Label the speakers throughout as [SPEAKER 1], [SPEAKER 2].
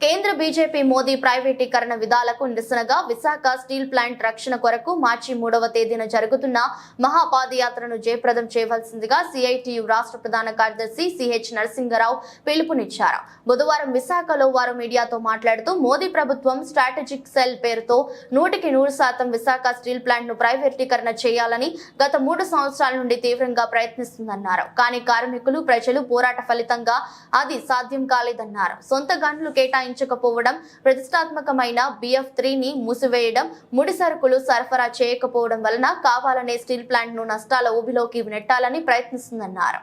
[SPEAKER 1] కేంద్ర బీజేపీ మోదీ ప్రైవేటీకరణ విధాలకు నిరసనగా విశాఖ స్టీల్ ప్లాంట్ రక్షణ కొరకు మార్చి మూడవ తేదీన జరుగుతున్న మహాపాదయాత్రను జయప్రదం చేయవలసిందిగా సిఐటియు రాష్ట్ర ప్రధాన కార్యదర్శి సిహెచ్ నరసింగరావు పిలుపునిచ్చారు. బుధవారం విశాఖలో వారు మీడియాతో మాట్లాడుతూ మోదీ ప్రభుత్వం స్ట్రాటజిక్ సెల్ పేరుతో నూటికి నూరు శాతం విశాఖ స్టీల్ ప్లాంట్ను ప్రైవేటీకరణ చేయాలని గత మూడు సంవత్సరాల నుండి తీవ్రంగా ప్రయత్నిస్తుందన్నారు. కానీ కార్మికులు ప్రజలు పోరాట ఫలితంగా అది సాధ్యం కాలేదన్నారు. సొంత గనులు కేటాయించకపోవడం ప్రతిష్టాత్మకమైన బిఎఫ్ త్రీని మూసివేయడం ముడి సరుకులు సరఫరా చేయకపోవడం వలన కావాలనే స్టీల్ ప్లాంట్ను నష్టాల ఊబిలోకి నెట్టాలని ప్రయత్నిస్తుందన్నారు.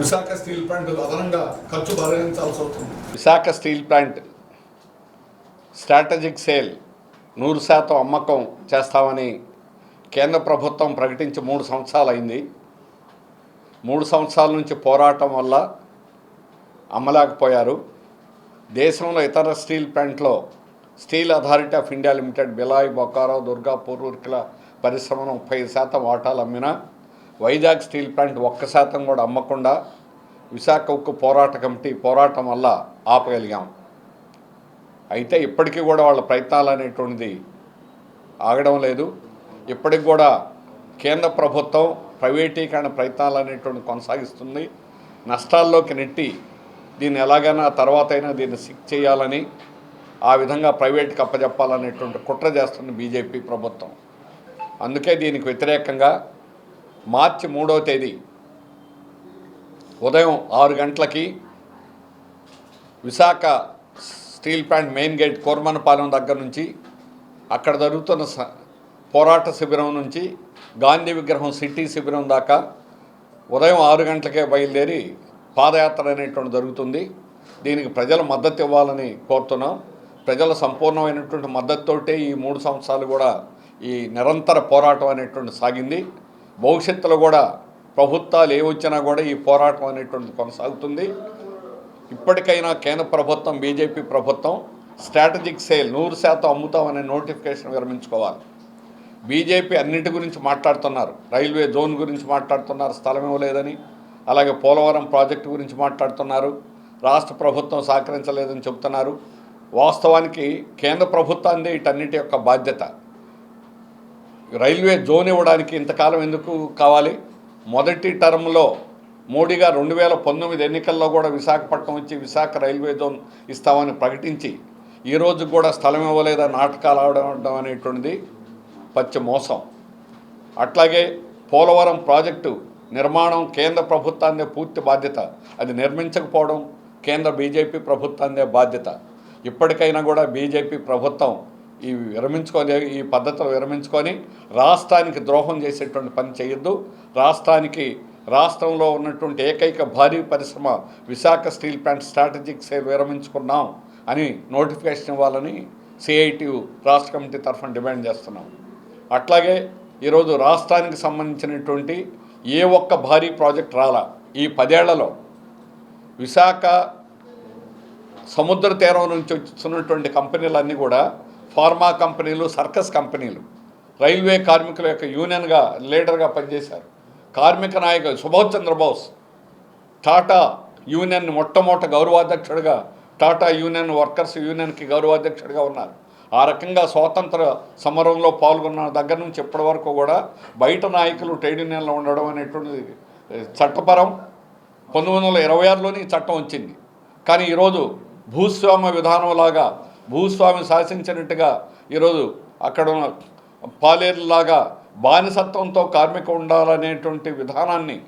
[SPEAKER 2] విశాఖ స్టీల్ ప్లాంట్ అదనంగా ఖర్చు భరించాల్సి అవుతుంది
[SPEAKER 3] Visakha steel plant strategic sale నూరు శాతం అమ్మకం చేస్తామని కేంద్ర ప్రభుత్వం ప్రకటించి మూడు సంవత్సరాలు అయింది. మూడు సంవత్సరాల నుంచి పోరాటం వల్ల అమ్మలేకపోయారు దేశంలో ఇతర స్టీల్ ప్లాంట్లో Steel Authority of India Limited Bhilai Bokaro Durgapur Rourkela పరిశ్రమను ముప్పై శాతం వాటాలు అమ్మినా వైజాగ్ స్టీల్ ప్లాంట్ ఒక్క శాతం కూడా అమ్మకుండా విశాఖ ఉక్కు పోరాట కమిటీ పోరాటం వల్ల ఆపగలిగాం. అయితే ఇప్పటికీ కూడా వాళ్ళ ప్రయత్నాలు అనేటువంటిది ఆగడం లేదు. ఇప్పటికి కూడా కేంద్ర ప్రభుత్వం ప్రైవేటీకరణ ప్రయత్నాలు అనేటువంటి కొనసాగిస్తుంది. నష్టాల్లోకి నెట్టి దీన్ని ఎలాగైనా తర్వాత అయినా దీన్ని సిక్ చేయాలని ఆ విధంగా ప్రైవేట్కి అప్పజెప్పాలనేటువంటి కుట్ర చేస్తుంది బీజేపీ ప్రభుత్వం. అందుకే దీనికి వ్యతిరేకంగా మార్చి మూడవ తేదీ ఉదయం ఆరు గంటలకి Visakha steel plant main gate Kormanapalem దగ్గర నుంచి అక్కడ జరుగుతున్న స- పోరాట శిబిరం నుంచి గాంధీ విగ్రహం సిటీ శిబిరం దాకా ఉదయం ఆరు గంటలకే బయలుదేరి పాదయాత్ర అనేటువంటి జరుగుతుంది. దీనికి ప్రజల మద్దతు ఇవ్వాలని కోరుతున్నాం. ప్రజల సంపూర్ణమైనటువంటి మద్దతుతోటే ఈ మూడు సంవత్సరాలు కూడా ఈ నిరంతర పోరాటం అనేటువంటి సాగింది. భవిష్యత్తులో కూడా ప్రభుత్వాలు ఏ వచ్చినా కూడా ఈ పోరాటం అనేటువంటిది కొనసాగుతుంది. ఇప్పటికైనా కేంద్ర ప్రభుత్వం బీజేపీ ప్రభుత్వం స్ట్రాటజిక్ సేల్ నూరు శాతం అమ్ముతామనే నోటిఫికేషన్ విరమించుకోవాలి. బీజేపీ అన్నింటి గురించి మాట్లాడుతున్నారు. రైల్వే జోన్ గురించి మాట్లాడుతున్నారు. స్థలం ఇవ్వలేదని అలాగే పోలవరం ప్రాజెక్టు గురించి మాట్లాడుతున్నారు. రాష్ట్ర ప్రభుత్వం సహకరించలేదని చెబుతున్నారు. వాస్తవానికి కేంద్ర ప్రభుత్వాన్ని వీటన్నిటి యొక్క బాధ్యత. రైల్వే జోన్ ఇవ్వడానికి ఇంతకాలం ఎందుకు కావాలి? మొదటి టర్మ్లో మోడీ గారు రెండు వేల పంతొమ్మిది ఎన్నికల్లో కూడా విశాఖపట్నం వచ్చి విశాఖ రైల్వే జోన్ ఇస్తామని ప్రకటించి ఈ రోజు కూడా స్థలం ఇవ్వలేదని నాటకాలు ఆడడం అనేటువంటిది పచ్చి మోసం. అట్లాగే పోలవరం ప్రాజెక్టు నిర్మాణం కేంద్ర ప్రభుత్వాన్ని పూర్తి బాధ్యత. అది నిర్మించకపోవడం కేంద్ర బీజేపీ ప్రభుత్వాన్ని బాధ్యత. ఇప్పటికైనా కూడా బీజేపీ ప్రభుత్వం ఈ విరమించుకొని ఈ పద్ధతులు విరమించుకొని రాష్ట్రానికి ద్రోహం చేసేటువంటి పని చేయొద్దు. రాష్ట్రానికి రాష్ట్రంలో ఉన్నటువంటి ఏకైక భారీ పరిశ్రమ Visakha steel plant strategic sale విరమించుకున్నాం అని నోటిఫికేషన్ ఇవ్వాలని సిఐటియు రాష్ట్ర కమిటీ తరఫున డిమాండ్ చేస్తున్నాం. అట్లాగే ఈరోజు రాష్ట్రానికి సంబంధించినటువంటి ఏ ఒక్క భారీ ప్రాజెక్ట్ రాలా. ఈ పదేళ్ళలో విశాఖ సముద్ర తీరం నుంచి వస్తున్నటువంటి కంపెనీలన్నీ కూడా ఫార్మా కంపెనీలు సర్కస్ కంపెనీలు రైల్వే కార్మికుల యొక్క యూనియన్గా లీడర్గా పనిచేశారు. కార్మిక నాయకులు సుభాష్ చంద్రబోస్ టాటా యూనియన్ మొట్టమొదటి గౌరవాధ్యక్షుడిగా టాటా యూనియన్ వర్కర్స్ యూనియన్కి గౌరవాధ్యక్షుడిగా ఉన్నారు. ఆ రకంగా స్వాతంత్ర సమరంలో పాల్గొన్న దగ్గర నుంచి ఇప్పటి వరకు కూడా బయట నాయకులు ట్రేడ్ యూనియన్లో ఉండడం అనేటువంటిది చట్టపరం. పంతొమ్మిది వందల ఇరవై ఆరులోనే చట్టం వచ్చింది. కానీ ఈరోజు భూస్వామ్య విధానంలాగా భూస్వామి శాసించినట్టుగా ఈరోజు అక్కడ పాలేరులాగా బానిసత్వంతో కార్మిక ఉండాలనేటువంటి విధానాన్ని